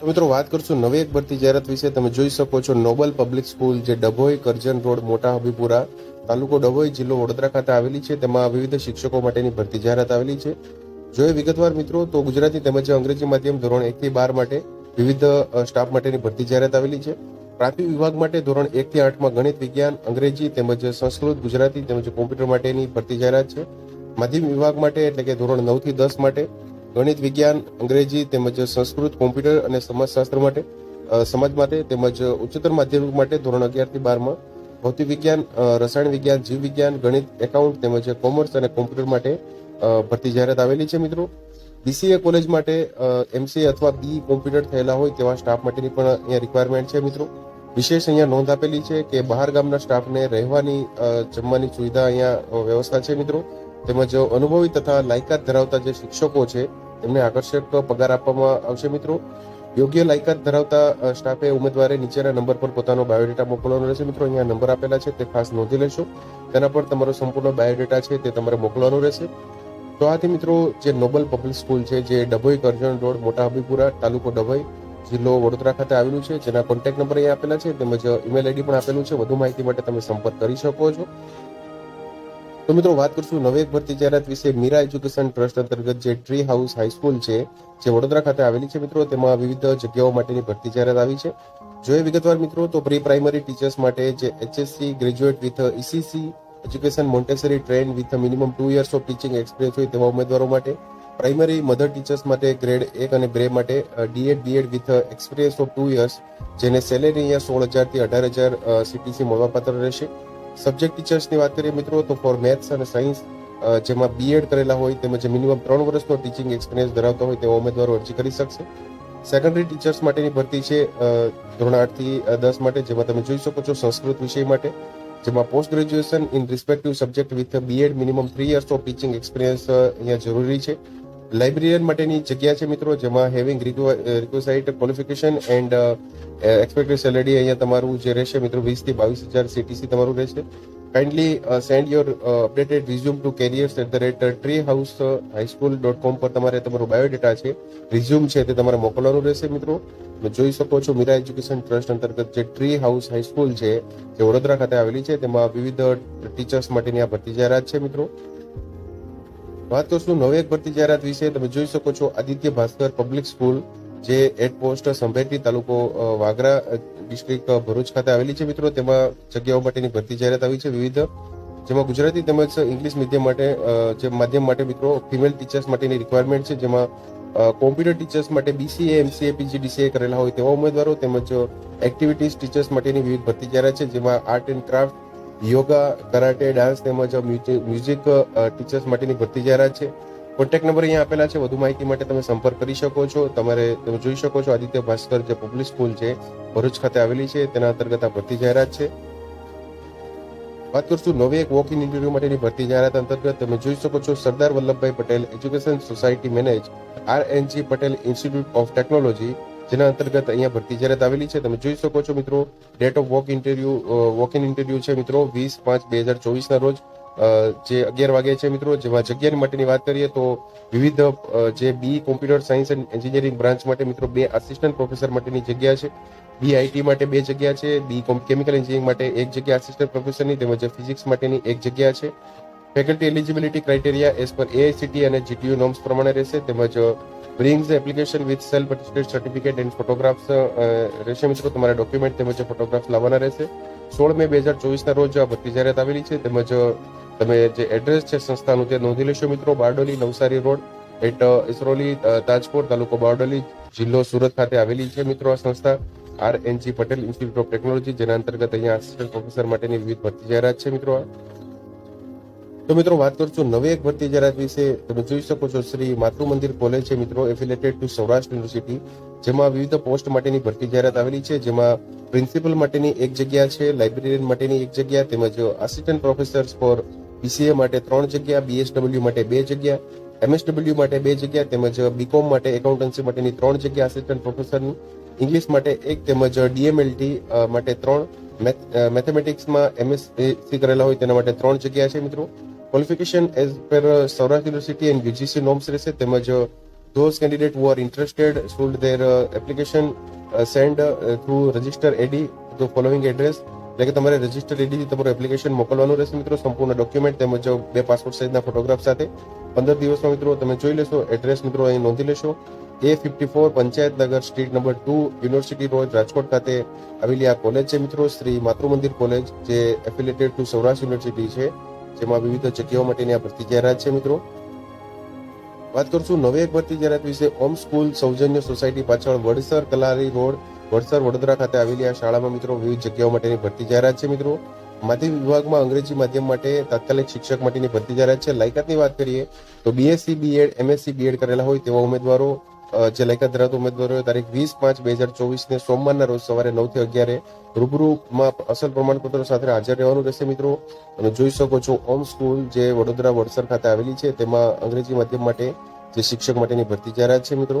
તો મિત્રો વાત કરશું નવી એક ભરતી જાહેરાત વિશે. તમે જોઈ શકો છો નોબલ પબ્લિક સ્કૂલ જે ડભોઈ કરજણ રોડ મોટા હબીપુરા તાલુકો ડભોઈ જિલ્લો વડોદરા ખાતે આવેલી છે. તેમાં વિવિધ શિક્ષકો માટેની ભરતી જાહેરાત આવેલી છે. જો એ વિગતવાર મિત્રો, તો ગુજરાતી તેમજ અંગ્રેજી માધ્યમ ધોરણ એક થી બાર માટે વિવિધ સ્ટાફ માટેની ભરતી જાહેરાત આવેલી છે. પ્રાથમિક વિભાગ માટે ધોરણ એક થી આઠમાં ગણિત, વિજ્ઞાન, અંગ્રેજી તેમજ સંસ્કૃત, ગુજરાતી તેમજ કોમ્પ્યુટર માટેની ભરતી જાહેરાત છે. માધ્યમિક વિભાગ માટે એટલે કે ધોરણ નવથી દસ માટે ગણિત, વિજ્ઞાન, અંગ્રેજી તેમજ સંસ્કૃત, કોમ્પ્યુટર અને સમાજશાસ્ત્ર માટે સમાજ માટે તેમજ ઉચ્ચતર માધ્યમિક માટે ધોરણ અગિયારથી બારમાં ભૌતિક વિજ્ઞાન રસાયણ વિજ્ઞાન, જીવ વિજ્ઞાન, ગણિત, એકાઉન્ટ તેમજ કોમર્સ અને કોમ્પ્યુટર માટે ભરતી જાહેરાત આવેલી છે મિત્રો. બીસીએ કોલેજ માટે એમસીએ અથવા બી કોમ્પ્યુટર થયેલા હોય તેવા સ્ટાફ માટેની પણ અહીંયા રિક્વાયરમેન્ટ છે મિત્રો. વિશેષ અહીંયા નોંધ આપેલી છે કે બહાર ગામના સ્ટાફને રહેવાની જમવાની સુવિધા અહીંયા વ્યવસ્થા છે મિત્રો. તેમજ અનુભવી તથા લાયકાત ધરાવતા જે શિક્ષકો છે તેમને આકર્ષક પગાર આપવામાં આવશે મિત્રો. યોગ્ય લાયકાત ધરાવતા સ્ટાફે ઉમેદવારે નીચેના નંબર પર પોતાનો બાયોડેટા મોકલવાનો રહેશે. મિત્રો, અહીંયા નંબર આપેલા છે, તે ખાસ નોંધી લેશો. તેના પર તમારો સંપૂર્ણ બાયોડેટા છે, તે તમારે મોકલવાનો રહેશે. તો આથી મિત્રો, જે નોબલ પબ્લિક સ્કૂલ છે, જે ડભોઈ, કરજણ રોડ, મોટા હબીપુરા તાલુકો ડભોઈ, જિલ્લો વડોદરા ખાતે આવેલું છે, જેના કોન્ટેક્ટ નંબર અહીંયા આપેલા છે, તેમજ ઈમેલ આઈડી પણ આપેલું છે. વધુ માહિતી માટે તમે સંપર્ક કરી શકો છો. તો મિત્રો વાત કરશું નવી એક ભરતી જાહેરાત વિશે મીરા એજ્યુકેશન ટ્રસ્ટ અંતર્ગત જે ટ્રી હાઉસ હાઈસ્કૂલ છે, જે વડોદરા ખાતે આવેલી છે મિત્રો, તેમાં વિવિધ જગ્યાઓ માટેની ભરતી જાહેરાત આવી છે. જોઈએ વિગતવાર મિત્રો, તો પ્રી પ્રાઇમરી ટીચર્સ માટે જે HSC graduate with ECC education Montessori train with minimum two years of teaching experience હોય તેવા ઉમેદવારો માટે, પ્રાઇમરી મધર ટીચર્સ માટે ગ્રેડ એક અને બે માટે DEd BEd with experience of two years જેને સેલેરી અહીંયા સોળ હજારથી અઢાર હજાર સીટીસી મળવાપાત્ર રહેશે. સબ્જેક્ટ ટીચર્સની વાત કરીએ મિત્રો, તો ફોર મેથ્સ અને સાયન્સ જેમાં બીએડ કરેલા હોય, તેમજ મિનિમમ ત્રણ વર્ષનો ટીચિંગ એક્સપિરિયન્સ ધરાવતા હોય તેવા ઉમેદવારો અરજી કરી શકશે. સેકન્ડરી ટીચર્સ માટેની ભરતી છે ધોરણ આઠથી દસ માટે, જેમાં તમે જોઈ શકો છો સંસ્કૃત વિષય માટે, જેમાં post graduation in respective subject with BEd minimum three years of teaching experience અહીંયા જરૂરી છે. લાઇબ્રેરિયન માટેની જગ્યા છે મિત્રો, જેમાં having requisite qualification and expected salary અહીંયા તમારું જે રહેશે મિત્રો વીસથી બાવીસ હજાર સીટીસી તમારું રહેશે. Kindly send your updated resume to careers at the rat tree house high school dot com પર તમારે તમારું બાયોડેટા છે રિઝ્યુમ છે તે તમારે મોકલવાનું રહેશે મિત્રો. જોઈ શકો છો મીરા એજ્યુકેશન ટ્રસ્ટ અંતર્ગત જે ટ્રી હાઉસ હાઈસ્કૂલ છે, જે વડોદરા ખાતે આવેલી છે, તેમાં વિવિધ ટીચર્સ માટેની આ ભરતી જાહેરાત છે મિત્રો. વાત કરશું નવી એક ભરતી જાહેરાત વિશે. તમે જોઈ શકો છો આદિત્ય ભાસ્કર પબ્લિક સ્કૂલ, જે હેડ પોસ્ટ સંભેટી તાલુકો વાગરા ડિસ્ટ્રિક્ટ ભરૂચ ખાતે આવેલી છે. મિત્રો, તેમાં જગ્યાઓ માટેની ભરતી જાહેરાત આવી છે વિવિધ. જેમાં ગુજરાતી તેમજ ઇંગ્લિશ મીડિયમ માટે જે માધ્યમ માટે મિત્રો ફિમેલ ટીચર્સ માટેની રિક્વાયરમેન્ટ છે. જેમાં કોમ્પ્યુટર ટીચર્સ માટે બીસીએ એમસીએ પીજીડીસીએ કરેલા હોય તેવા ઉમેદવારો તેમજ એક્ટિવિટીઝ ટીચર્સ માટેની વિવિધ ભરતી જાહેરાત છે. જેમાં art and craft yoga, karate, dance તેમજ મ્યુઝિક ટીચર્સ માટેની ભરતી જાહેરાત છે. કોન્ટેક્ટ નંબર અહીંયા આપેલા છે. વધુ માહિતી માટે તમે સંપર્ક કરી શકો છો. તમારે, તમે જોઈ શકો છો આદિત્ય ભાસ્કર જે પબ્લિક સ્કૂલ છે, ભરૂચ ખાતે આવેલી છે. તેના અંતર્ગત આ ભરતી જાહેરાત છે. વાત કરશું નવી એક વોક ઇન ઇન્ટરવ્યુ માટેની ભરતી જાહેરાત અંતર્ગત. તમે જોઈ શકો છો Sardar Vallabhbhai Patel education society manage R NG Patel institute of technology જેના અંતર્ગત અહીંયા ભરતી જાહેરાત આવેલી છે, તમે જોઈ શકો છો મિત્રો date of walk interview walk in interview છે મિત્રો, વીસ પાંચ બે હજાર ચોવીસના રોજ જે અગિયાર વાગે છે મિત્રો, જેમાં જગ્યાની માટેની વાત કરીએ તો વિવિધ જે B computer science and engineering branch માટે મિત્રો બે આસિસ્ટન્ટ પ્રોફેસર માટેની જગ્યા છે. બી આઈટી માટે બે જગ્યા છે બી કેમિકલ એન્જિનિયરિંગ માટે એક જગ્યા આસિસ્ટન્ટ પ્રોફેસરની તેમજ ફિઝિક્સ માટેની એક જગ્યા છે. ફેકલ્ટી એલિજિબિલિટી ક્રાઇટેરિયા એઝ પર એઆઈસીટી અને જીટીયુ નોર્મ્સ પ્રમાણે રહેશે, તેમજ brings application with self attested certificate and photographs રહેશે મિત્રો. તમારા ડોક્યુમેન્ટ તેમજ ફોટોગ્રાફ્સ લાવવાના રહેશે. સોળ મે બે હજાર ચોવીસના રોજ આ ભરતી જાહેરાત આવેલી છે. તેમજ તમે જે એડ્રેસ છે સંસ્થાનું તે નોંધી લેશો મિત્રો. બારડોલી નવસારી રોડ એટ ઇસરોલી તાજપુર તાલુકો બારડોલી જિલ્લો સુરત ખાતે આવેલી છે મિત્રો આ સંસ્થા. R NG Patel institute of technology જેના અંતર્ગત અહીંયા આસિસ્ટન્ટ પ્રોફેસર માટેની વિવિધ ભરતી જાહેરાત છે મિત્રો તો મિત્રો વાત કરશું નવી એક ભરતી જાહેરાત વિશે. તમે જોઈ શકો છો શ્રી માતૃ મંદિર કોલેજ છે મિત્રો એફિલેટેડ ટુ સૌરાષ્ટ્ર યુનિવર્સિટી જેમાં વિવિધ પોસ્ટ માટેની ભરતી જાહેરાત આવેલી છે. જેમાં પ્રિન્સિપલ માટેની એક જગ્યા છે લાઇબ્રેરિયન માટેની એક જગ્યા, તેમજ આસિસ્ટન્ટ પ્રોફેસર ફોર બીસીએ માટે ત્રણ જગ્યા બીએસડબલ્યુ માટે બે જગ્યા એમએસડબલ્યુ માટે બે જગ્યા, તેમજ બીકોમ માટે એકાઉન્ટન્સી માટેની ત્રણ જગ્યા આસિસ્ટન્ટ પ્રોફેસરની ઇંગ્લિશ માટે એક, તેમજ ડીએમએલટી માટે ત્રણ મેથેમેટિક્સમાં એમએસસી કરેલા હોય તેના માટે ત્રણ જગ્યા છે મિત્રો. Qualification as per Saurashtra university and UGC norms રહેશે તેમજ those candidate who are interested should their uh, application uh, send uh, through register address. એટલે કે તમારે રજિસ્ટર એડી તમારું એપ્લિકેશન મોકલવાનું રહેશે મિત્રો સંપૂર્ણ ડોક્યુમેન્ટ તેમજ બે પાસપોર્ટ સાઇઝના ફોટોગ્રાફ સાથે. પંદર દિવસમાં મિત્રો તમે જોઈ લેશો એડ્રેસ મિત્રો અહીં નોંધી લેશો. એ fifty four Panchayat Nagar street number two university road Rajkot ખાતે આવેલી આ કોલેજ છે મિત્રો શ્રી માતૃ મંદિર કોલેજ જે એફિલેટેડ ટુ સૌરાષ્ટ્ર યુનિવર્સિટી છે. જેમાં વિવિધ જગ્યાઓ માટેની આ ભરતી જાહેરાત છે, મિત્રો. વાત કરશું નવી એક ભરતી જાહેરાત વિશે. ઓમ સ્કૂલ સૌજન્ય સોસાયટી પાછળ વડસર કલારી રોડ, વડસર વડોદરા ખાતે આવેલી આ શાળામાં, મિત્રો, વિવિધ જગ્યાઓ માટેની ભરતી જાહેરાત છે, મિત્રો. માધ્યમિક વિભાગમાં અંગ્રેજી માધ્યમ માટે તાત્કાલિક શિક્ષક માટેની ભરતી જાહેરાત છે. લાયકાતની વાત કરીએ તો બીએસસી બીએડ એમએસસી બીએડ કરેલા હોય તેવા ઉમેદવારો જે લાયકાત ધરાવતા ઉમેદવારોએ તારીખ વીસ પાંચ બે હજાર ચોવીસ ને સોમવારના રોજ સવારે નવથી અગિયારે રૂબરૂમાં અસલ પ્રમાણપત્રો સાથે હાજર રહેવાનું રહેશે મિત્રો. અને જોઈ શકો છો, ઓમ સ્કૂલ જે વડોદરા વડસર ખાતે આવેલી છે, તેમાં અંગ્રેજી માધ્યમ માટે જે શિક્ષક માટેની ભરતી જાહેરાત છે મિત્રો.